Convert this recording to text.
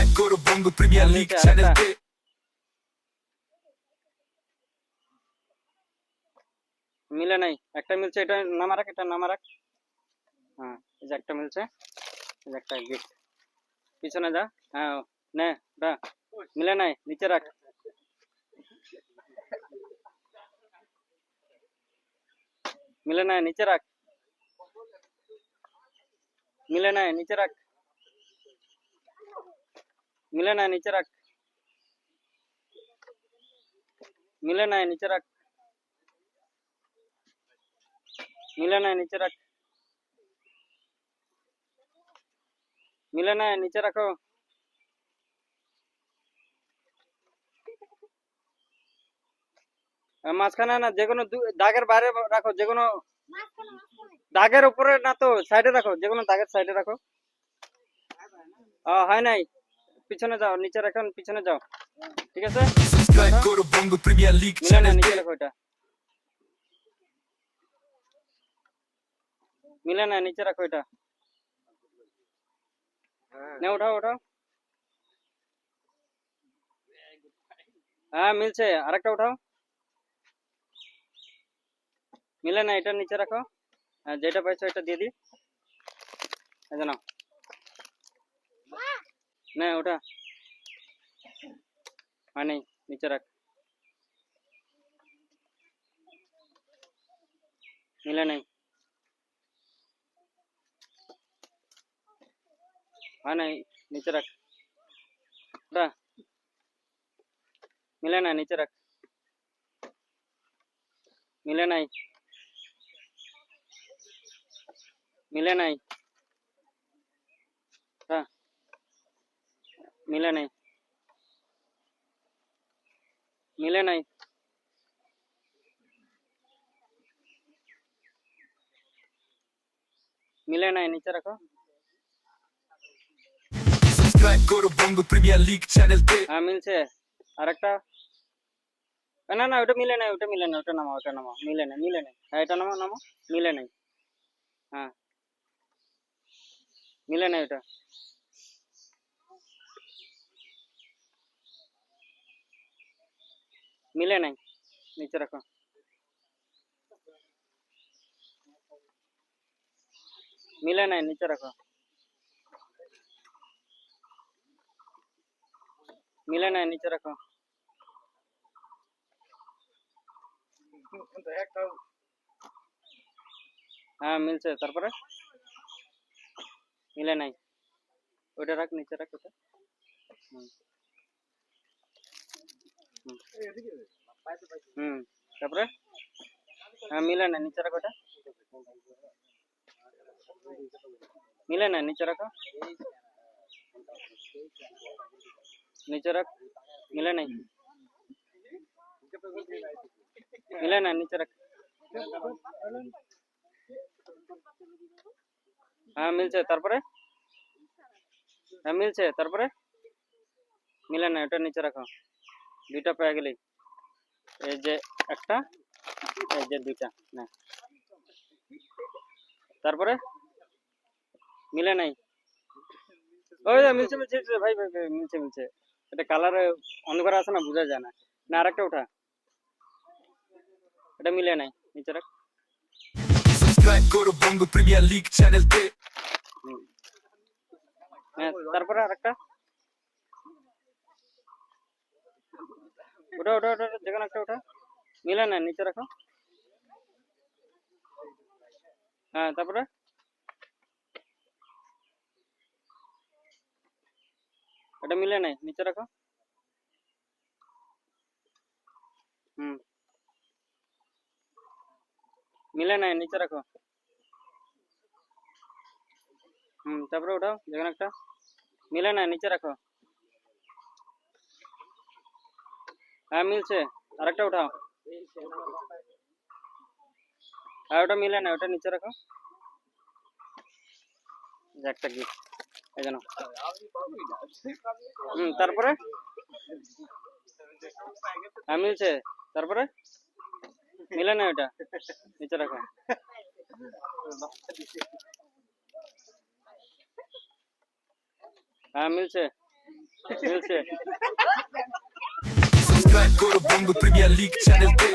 Subscribe করো বঙ্গ premier league আচ্ছা, চ্যানেলকে মিলে নাই একটা মিলছে এটা নামা রাখ এটা নামা রাখ হ্যাঁ এই যে একটা মিলছে এই যে একটা গিফট পিছনে যা হ্যাঁ নে ওটা মিলে নাই নিচে রাখ মিলে নাই নিচে রাখ মিলে নাই নিচে রাখ মিলে নাই নিচে রাখ মিলে নাই নিচে রাখ মিলে নাই নিচে রাখ মিলে নাই নিচে রাখো মাঝখানে না যে কোনো দাগের বাইরে রাখো যে কোনো দাগের উপরে না তো সাইডে রাখো যে কোনো দাগের সাইডে রাখো হয় নাই পিছনে যাও নিচে রাখো পিছনে যাও। ঠিক আছে? সাবস্ক্রাইব করো বঙ্গ প্রিমিয়ার লিগ মিলে না নিচে রাখো এটা। মিলে না নিচে রাখো এটা। নে উঠাও উঠাও হ্যাঁ মিলছে। আরেকটা উঠাও মিলে না এটা নিচে রাখো। হ্যাঁ যেটা পাইছো এটা দিয়ে দি এই যে নাও। না, ওটা হয় নাই, নিচে রাখ। মিলে নাই। হয় নাই, নিচে রাখ। ওটা মিলে না, নিচে রাখ। মিলে নাই। মিলে নাই ওটা মিলে নাই মিলে নাই মিলে নাই নিচে রাখো সাবস্ক্রাইব করো বঙ্গ প্রিমিয়ার লিগ চ্যানেলকে হ্যাঁ মিলছে আরেকটা না না ওটা মিলে নাই ওটা মিলে নাই ওটা নামাও ওটা নামাও মিলে নাই মিলে নাই হ্যাঁ এটা নামাও নামাও মিলে নাই হ্যাঁ মিলে নাই ওটা মিলে নাই, নিচে রাখো। মিলে নাই, নিচে রাখো। মিলে নাই, নিচে রাখো। হ্যাঁ মিলছে। তারপরে? মিলে নাই। ওটা রাখ, নিচে রাখ ওটা। হুম। হুম। হুম তারপরে হ্যাঁ মিলে নাই নিচে রাখ ওটা মিলে নাই নিচে রাখো নিচে রাখ মিলে নাই মিলে না নিচে রাখ হ্যাঁ মিলছে তারপরে হ্যাঁ মিলছে তারপরে মিলে না ওটা নিচে রাখো দুইটা পেয়ে গেলেই। এই যে একটা এই যে দুইটা না। তারপরে? মিলে নাই। ওই মিলছে মিলছে ভাই ভাই মিলছে মিলছে। এটা কালার অন্ধকার আছে না বোঝা যায় না। না আরেকটা ওঠা। এটা মিলে নাই নিচে রাখ। সাবস্ক্রাইব করো বঙ্গ প্রিমিয়ার লিগ চ্যানেলকে হুম। হ্যাঁ তারপরে আরেকটা ওটা ওটা ওটা যেকোনো একটা ওটা। মিলে না, নিচে রাখো। হ্যাঁ তারপরে? এটা মিলে নাই নিচে রাখো। হুম। মিলে নাই নিচে রাখো। হুম, তারপরে ওঠাও যেখানে একটা। মিলে না, নিচে রাখো। হ্যাঁ মিলছে। আরেকটা উঠাও। হ্যাঁ ওটা মিলে না, ওটা নিচে রাখো। একটা গিফট এই জন্য হুম, তারপরে? হ্যাঁ মিলছে। তারপরে? মিলে না ওটা? নিচে রাখো। হ্যাঁ মিলছে। মিলছে। করো বঙ্গ প্রিমিয়ার লিগ চ্যানেলকে